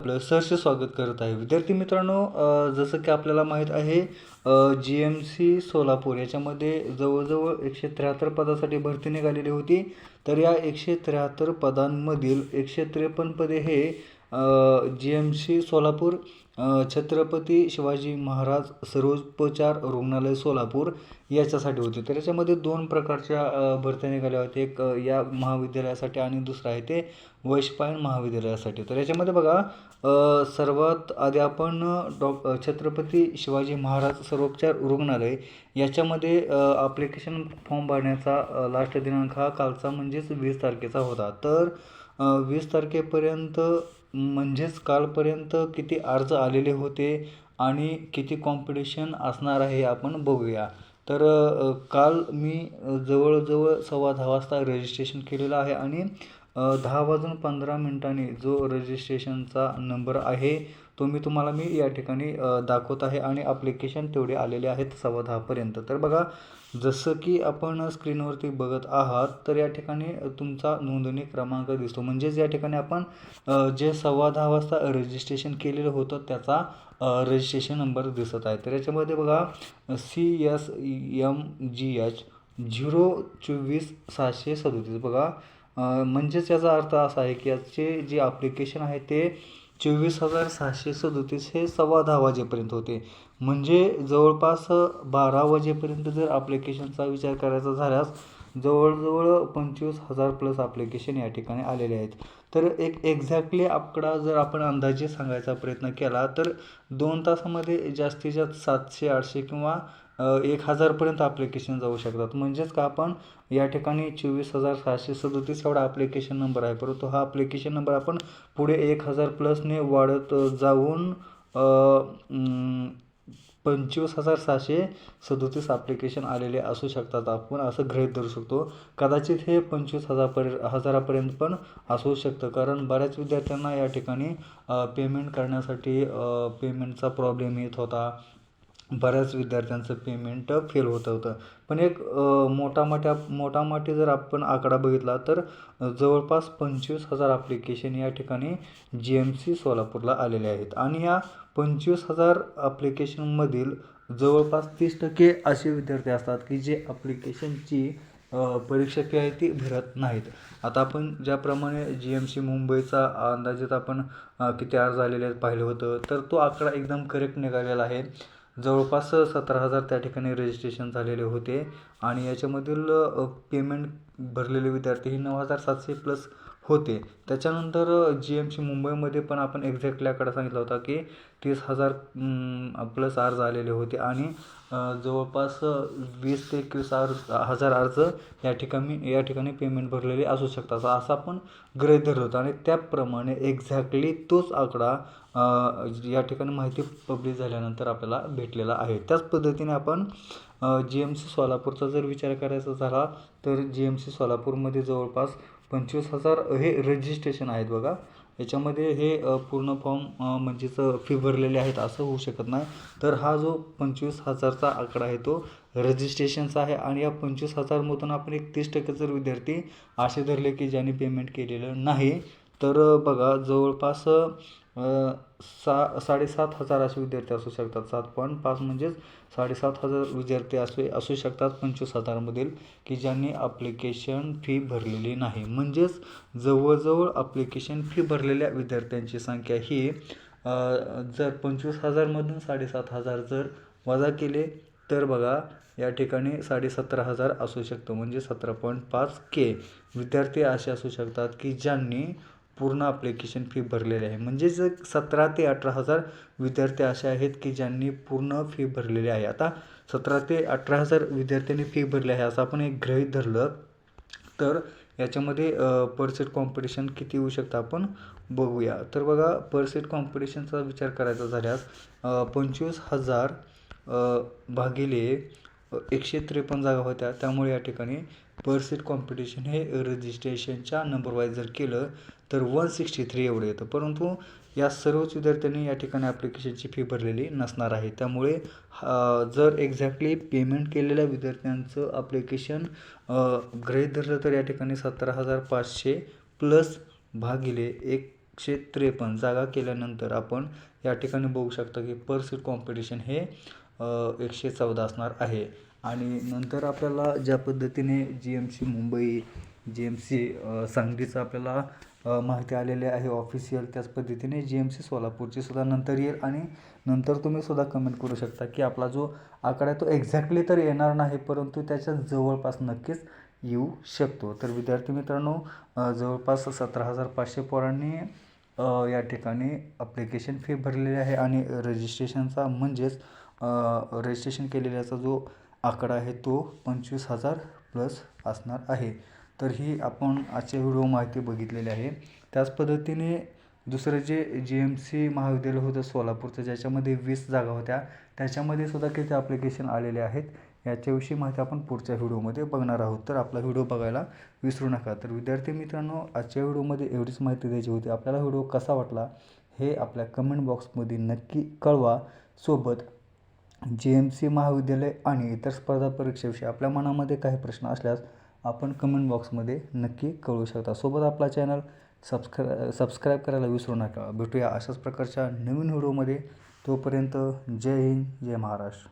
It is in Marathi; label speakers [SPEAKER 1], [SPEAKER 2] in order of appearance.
[SPEAKER 1] आपलं सहर्ष स्वागत करत आहे. विद्यार्थी मित्रांनो जसं की आपल्याला माहीत आहे जी एम सी सोलापूर याच्यामध्ये जवळजवळ एकशे त्र्याहत्तर पदासाठी भरती निघालेली होती. तर या एकशे त्र्याहत्तर पदांमधील एकशे त्रेपन्न पदे हे G M C Solapur Chhatrapati Shivaji Maharaj सर्वोपचार रुग्णालय सोलापूर याच्यासाठी होती. तर याच्यामध्ये दोन प्रकारच्या भरत्या निघाल्या होत्या. एक या महाविद्यालयासाठी आणि दुसरं आहे ते वैशपायन महाविद्यालयासाठी. तर याच्यामध्ये बघा सर्वात आधी आपण डॉ छत्रपती शिवाजी महाराज सर्वोपचार रुग्णालय याच्यामध्ये ॲप्लिकेशन फॉर्म भरण्याचा लास्ट दिनांक हा कालचा म्हणजेच वीस तारखेचा होता. तर वीस तारखेपर्यंत म्हणजेच कालपर्यंत किती अर्ज आलेले होते आणि किती कॉम्पिटिशन असणार आहे हे आपण बघूया. तर काल मी जवळजवळ सव्वा दहा वाजता रजिस्ट्रेशन केलेलं आहे आणि दहा वाजून पंधरा मिनिटांनी जो रजिस्ट्रेशनचा नंबर आहे तो मी तुम्हाला मी या ठिकाणी दाखवत आहे आणि ॲप्लिकेशन तेवढे आलेले आहेत सव्वा दहापर्यंत तर बघा जसं की आपण स्क्रीनवरती बघत आहात तर या ठिकाणी तुमचा नोंदणी क्रमांक दिसतो. म्हणजेच या ठिकाणी आपण जे सव्वा दहा वाजता रजिस्ट्रेशन केलेलं होतं त्याचा रजिस्ट्रेशन नंबर दिसत आहे. तर याच्यामध्ये बघा C S M G H zero चोवीस सहाशे सदोतीस. बघा म्हणजेच याचा अर्थ असा आहे की याचे जे ॲप्लिकेशन आहे ते चोवीस हजार सहाशे सदोतीस हे सव्वा दहा वाजेपर्यंत होते. म्हणजे जवळपास बारा वाजेपर्यंत जर ॲप्लिकेशनचा विचार करायचा झाल्यास जवळजवळ पंचवीस हजार प्लस ॲप्लिकेशन या ठिकाणी आलेले आहेत. तर एक एक्झॅक्टली आकडा जर आपण अंदाजे सांगायचा प्रयत्न केला तर दोन तासामध्ये जास्तीत जास्त सातशे आठशे किंवा एक हजारपर्यंत ॲप्लिकेशन जाऊ शकतात. म्हणजेच का आपण या ठिकाणी चोवीस हजार सहाशे सदतीस एवढा ॲप्लिकेशन नंबर आहे. परंतु हा ॲप्लिकेशन नंबर आपण पुढे एक हजार प्लसने वाढत जाऊन पंचवीस हजार सहाशे सदोतीस ॲप्लिकेशन आलेले असू शकतात. आपण असं गृहीत धरू शकतो. कदाचित हे पंचवीस हजारपर्यंत हजारापर्यंत पण असू शकतं. कारण बऱ्याच विद्यार्थ्यांना या ठिकाणी पेमेंट करण्यासाठी पेमेंटचा प्रॉब्लेम येत होता. बऱ्याच विद्यार्थ्यांचं पेमेंट फेल होत होतं. पण एक मोठा मोठ्या मोठा मोठी जर आपण आकडा बघितला तर जवळपास पंचवीस हजार ॲप्लिकेशन या ठिकाणी जी एम सी सोलापूरला आलेले आहेत. आणि या पंचवीस हजार ॲप्लिकेशनमधील जवळपास तीस टक्के असे विद्यार्थी असतात की जे ॲप्लिकेशनची परीक्षा फी आहे ती भरत नाहीत. आता आपण ज्याप्रमाणे जी एम सी मुंबईचा अंदाजित आपण किती अर्ज आलेले पाहिलं होतं तर तो आकडा एकदम करेक्ट निघालेला आहे. जवळपास सतरा हजार त्या ठिकाणी रजिस्ट्रेशन झालेले होते. आणि याच्यामधील पेमेंट भरलेले विद्यार्थी हे नऊ हजार सातशे प्लस होते. त्याच्यानंतर जी एम सी मुंबईमध्ये पण आपण एक्झॅक्टली आकडा सांगितला होता की तीस हजार प्लस अर्ज आलेले होते आणि जवळपास वीस ते एकवीस अर्ज हजार अर्ज या ठिकाणी या ठिकाणी पेमेंट भरलेले असू शकतात. असं आपण गृहीत धरत होतो आणि त्याप्रमाणे एक्झॅक्टली तोच आकडा या ठिकाणी माहिती पब्लिश झाल्यानंतर आपल्याला भेटलेला आहे. त्याच पद्धतीने आपण जी एम सी सोलापूरचा जर विचार करायचा झाला तर जी एम सी सोलापूरमध्ये जवळपास पंचवीस हजार हे रजिस्ट्रेशन आहेत बघा. याच्यामध्ये हे पूर्ण फॉर्म म्हणजेच फी भरलेले आहेत असं होऊ शकत नाही. तर हा जो पंचवीस हजारचा आकडा आहे तो रजिस्ट्रेशनचा आहे आणि या पंचवीस हजारमधून आपण एक तीस टक्के जर विद्यार्थी असे धरले की ज्यांनी पेमेंट केलेलं नाही तर बघा जवळपास सा साडेसात हजार असे विद्यार्थी असू शकतात. सात पॉईंट पाच म्हणजेच साडेसात हजार विद्यार्थी असे असू शकतात पंचवीस हजारमधील की ज्यांनी ॲप्लिकेशन फी भरलेली नाही. म्हणजेच जवळजवळ ॲप्लिकेशन फी भरलेल्या विद्यार्थ्यांची संख्या ही जर पंचवीस हजारमधून साडेसात हजार जर वजा केले तर बघा या ठिकाणी साडेसतरा हजार असू शकतो. म्हणजे सतरा पॉईंट पाच के विद्यार्थी असे असू शकतात की ज्यांनी पूर्ण ॲप्लिकेशन फी भरलेली आहे. म्हणजेच सतरा ते अठरा हजार विद्यार्थी असे आहेत की ज्यांनी पूर्ण फी भरलेली आहे. आता सतरा ते अठरा हजार विद्यार्थ्यांनी फी भरली आहे असं आपण एक गृहीत धरलं तर याच्यामध्ये पर सेट कॉम्पिटिशन किती होऊ शकतं आपण बघूया. तर बघा पर सेट कॉम्पिटिशनचा विचार करायचा झाल्यास पंचवीस हजार भागिले एकशे त्रेपन्न जागा होत्या. त्यामुळे या ठिकाणी पर सीट कॉम्पिटिशन हे रजिस्ट्रेशनच्या नंबरवाईज जर केलं तर वन सिक्स्टी थ्री एवढं येतं. परंतु या सर्वच विद्यार्थ्यांनी या ठिकाणी ॲप्लिकेशनची फी भरलेली नसणार आहे. त्यामुळे जर एक्झॅक्टली पेमेंट केलेल्या विद्यार्थ्यांचं ॲप्लिकेशन गृहीत धरलं तर या ठिकाणी सतरा हजार पाचशे प्लस भागिले एकशे त्रेपन्न जागा केल्यानंतर आपण या ठिकाणी बघू शकता की पर सीट कॉम्पिटिशन हे एकशे चौदा असणार आहे. आणि नंतर आपल्याला ज्या पद्धतीने G M C Mumbai G M C सांगलीचं आपल्याला माहिती आलेली आहे ऑफिशियल त्याच पद्धतीने जी एम सी सोलापूरची सुद्धा नंतर येईल आणि नंतर तुम्ही सुद्धा कमेंट करू शकता की आपला जो आकडा आहे तो एक्झॅक्टली तर येणार नाही परंतु त्याच्या जवळपास नक्कीच येऊ शकतो. तर विद्यार्थी मित्रांनो जवळपास सतरा हजार पाचशे पोरांनी या ठिकाणी अप्लिकेशन फी भरलेली आहे आणि रजिस्ट्रेशनचा म्हणजेच रजिस्ट्रेशन केलेल्याचा जो आकडा आहे तो पंचवीस हजार प्लस असणार आहे. तर ही आपण आजच्या व्हिडिओ माहिती बघितलेली आहे. त्याच पद्धतीने दुसरं जे जी एम सी महाविद्यालय होतं सोलापूरचं ज्याच्यामध्ये वीस जागा होत्या त्याच्यामध्ये सुद्धा किती ॲप्लिकेशन आलेले आहेत याच्याविषयी माहिती आपण पुढच्या व्हिडिओमध्ये बघणार आहोत. तर आपला व्हिडिओ बघायला विसरू नका. तर विद्यार्थी मित्रांनो आजच्या व्हिडिओमध्ये एवढीच माहिती द्यायची होती. आपल्याला व्हिडिओ कसा वाटला हे आपल्या कमेंट बॉक्समध्ये नक्की कळवा. सोबत जे एम सी महाविद्यालय आणि इतर स्पर्धा परीक्षेविषयी आपल्या मनामध्ये काही प्रश्न असल्यास आपण कमेंट बॉक्समध्ये नक्की कळवू शकता. सोबत आपला चॅनल सबस्क्रा सबस्क्राईब करायला विसरू नका. भेटूया अशाच प्रकारच्या नवीन व्हिडिओमध्ये तोपर्यंत जय हिंद जय महाराष्ट्र.